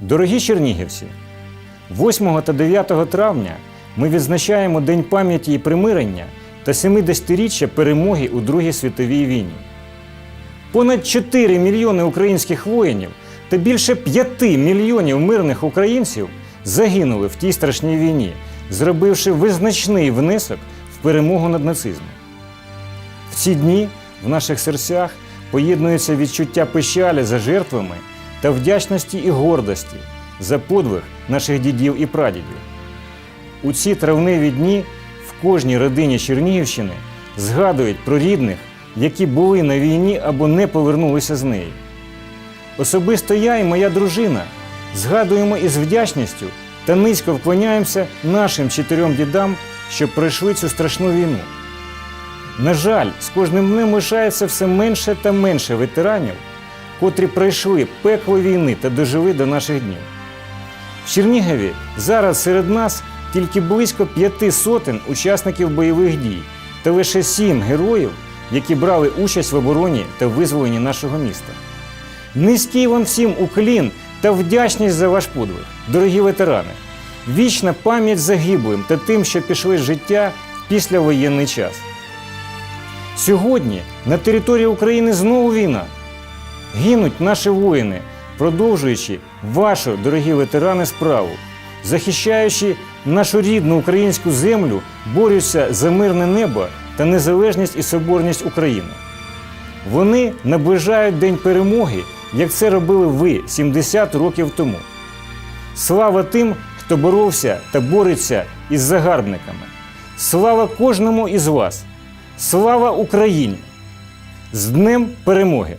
Дорогі чернігівці, 8 та 9 травня ми відзначаємо День пам'яті і примирення та 70-річчя перемоги у Другій світовій війні. Понад 4 мільйони українських воїнів та більше 5 мільйонів мирних українців загинули в тій страшній війні, зробивши визначний внесок в перемогу над нацизмом. В ці дні в наших серцях поєднуються відчуття печалі за жертвами та вдячності і гордості за подвиг наших дідів і прадідів. У ці травневі дні в кожній родині Чернігівщини згадують про рідних, які були на війні або не повернулися з неї. Особисто я і моя дружина згадуємо із вдячністю та низько вклоняємося нашим чотирьом дідам, що пройшли цю страшну війну. На жаль, з кожним днем лишається все менше та менше ветеранів, котрі пройшли пекло війни та дожили до наших днів. В Чернігові зараз серед нас тільки близько п'яти сотень учасників бойових дій та лише сім героїв, які брали участь в обороні та визволенні нашого міста. Низький вам всім уклін та вдячність за ваш подвиг, дорогі ветерани. Вічна пам'ять загиблим та тим, що пішли з життя в післявоєнний час. Сьогодні на території України знову війна. Гинуть наші воїни, продовжуючи вашу, дорогі ветерани, справу, захищаючи нашу рідну українську землю, борються за мирне небо та незалежність і соборність України. Вони наближають День перемоги, як це робили ви 70 років тому. Слава тим, хто боровся та бореться із загарбниками. Слава кожному із вас! Слава Україні! З Днем перемоги!